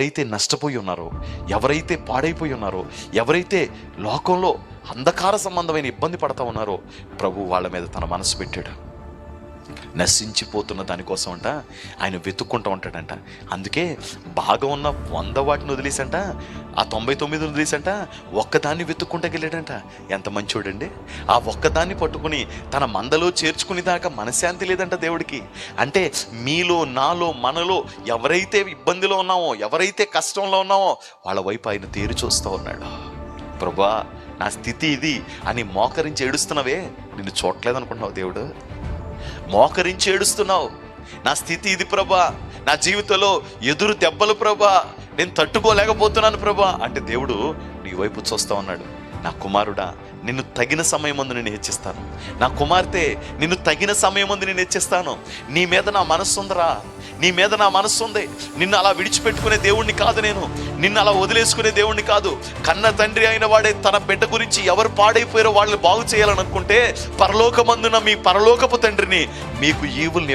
ఎవరైతే నష్టపోయి ఉన్నారో ఎవరైతే పాడైపోయి ఉన్నారో ఎవరైతే లోకంలో అంధకార సంబంధమైన ఇబ్బంది పడతా ఉన్నారో ప్రభు వాళ్ళ మీద తన మనసు పెట్టాడు. నశించిపోతున్న దానికోసం అంట ఆయన వెతుక్కుంటూ ఉంటాడంట. అందుకే బాగా ఉన్న వంద వాటిని వదిలేసంట ఆ తొంభై తొమ్మిది తీసంట ఒక్కదాన్ని వెతుక్కుంటూ వెళ్ళాడంట ఎంత మంచోడండి? ఆ ఒక్కదాన్ని పట్టుకుని తన మందలో చేర్చుకుని దాకా మనశ్శాంతి లేదంట దేవుడికి. అంటే మీలో నాలో మనలో ఎవరైతే ఇబ్బందిలో ఉన్నామో ఎవరైతే కష్టంలో ఉన్నామో వాళ్ళ వైపు ఆయన తీరు చూస్తూ ఉన్నాడు. ప్రభా నా స్థితి ఇది అని మోకరించి ఏడుస్తున్నవే? నిన్ను చూడలేదనుకుంటున్నావు దేవుడు? మోకరించి ఏడుస్తున్నావు. నా స్థితి ఇది ప్రభా. నా జీవితంలో ఎదురు దెబ్బలు ప్రభా. నేను తట్టుకోలేకపోతున్నాను ప్రభా. అంటే దేవుడు నీ వైపు చూస్తా ఉన్నాడు. నా కుమారుడా నిన్ను తగిన సమయం ముందు నేను హెచ్చిస్తాను. నా కుమార్తె నిన్ను తగిన సమయం ముందు నేను హెచ్చిస్తాను. నీ మీద నా మనస్సు ఉందరా. నీ మీద నా మనస్సు ఉంది. నిన్ను అలా విడిచిపెట్టుకునే దేవుణ్ణి కాదు నేను. నిన్ను అలా వదిలేసుకునే దేవుణ్ణి కాదు. కన్న తండ్రి అయిన వాడే తన బిడ్డ గురించి ఎవరు పాడైపోయారో వాళ్ళని బాగు చేయాలనుకుంటే పరలోకమందున మీ పరలోకపు తండ్రిని మీకు ఈవుల్ని